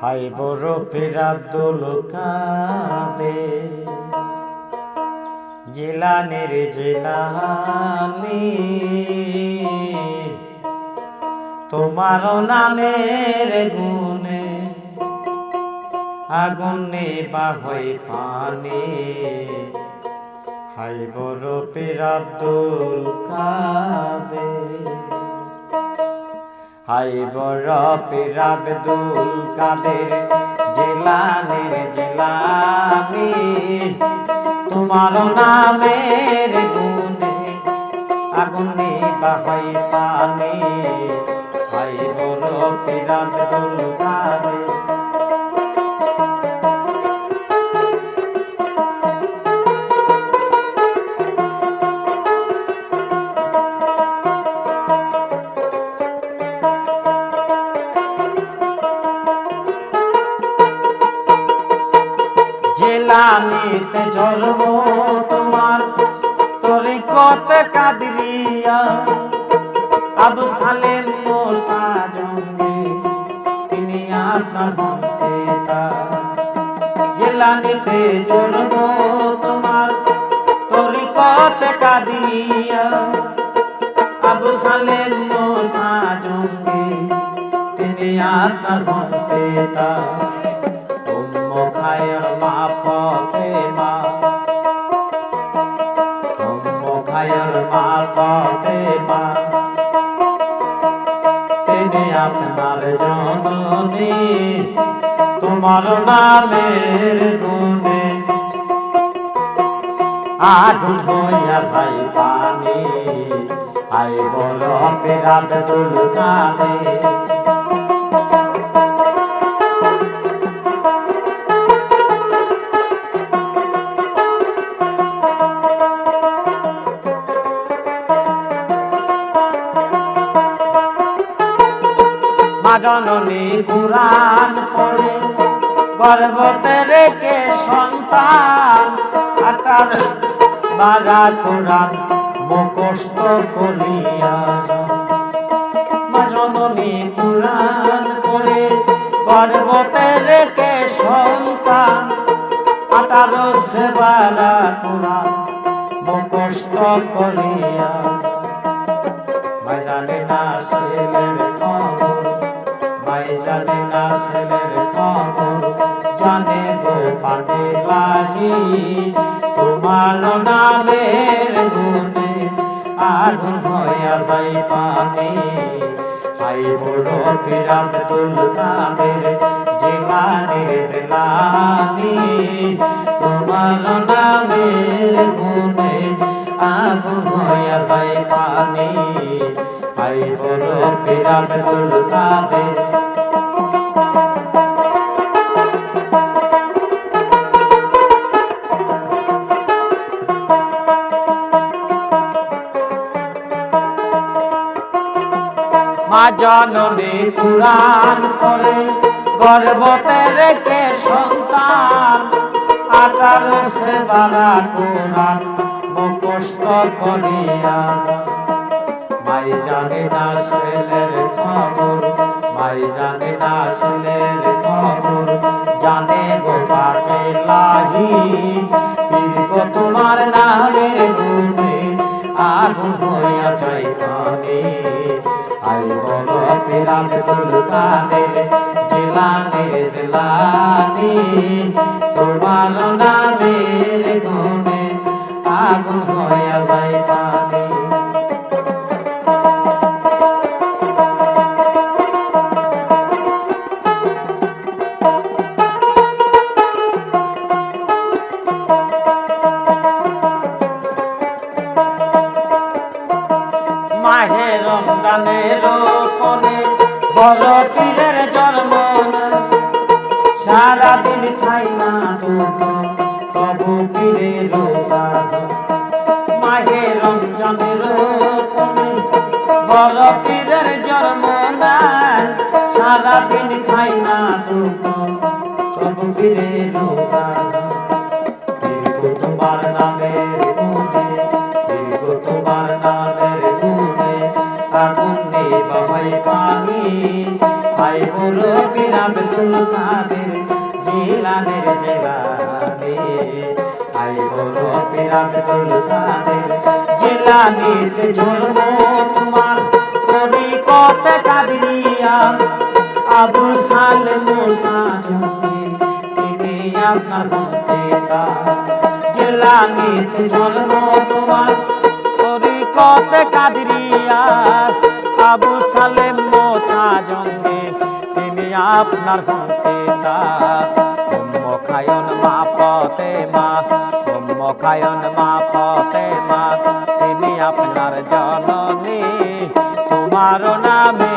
High বড় পেরা দোল কাঁদে। জিলানের জিলামি তোমার নামের গুনে আগুনে বা পানি। হাই বড় পেরা দোল কাঁদে। হাই বড় পীর আব্দুল কাদের জেলানের জেলানি। তোমার নামের জেলানিতে জ্বলব তোমার। তরিকত কাদরিয়া আদু সালেম জননী তোমার নামের গুণে। আগুন হইয়া যাই পানি আই বল পেরাত দুল কানে জননী কুরান পড়ে। গর্ভতে রেখে সন্তান আটার বাগা কুরান মুখস্থ করিয়া মা জননী কুরান পড়ে, গর্ভতে রেখে সন্তান আটার সেবারা কুরান মুখস্থ করিয়া গো বাজি, তোমার নামের গুণে আগুন হইয়া যাই পানি। হাই বড় বিরাট তুলতাদের জীবনের দিলানি তোমার জননী কুরান করে গর্ভতে রেখে সন্তান? আঠারো সে বারা কুরান মুখস্থ করিয়া মাই জানে না ছেলের খবর, মাই জানে না ছেলের খবর। জানে গো পাতে লাহি তোমার নামের গুণে আগুন হইয়া যাই কানে আই বল পেরাম তুল কাদের জেলানের জেলানি তোমার নামের গুণে আগুন পীরের জন্ম সারাদিন খাই না তবু পীরের দীর্ঘ তোমার নামের তোমার নামের আগুন নেই বাবাই পানি হাই বলো বিরাম তুল জিলানের জেলানে আই বড় পীর আব্দুল জিলানিতে ঝুলব তোমার আবু তিনি আপনার সালেম জঙ্গে তিনি আপনার মা পতে মা মা মা তিনি আপনার জননী তোমার নামের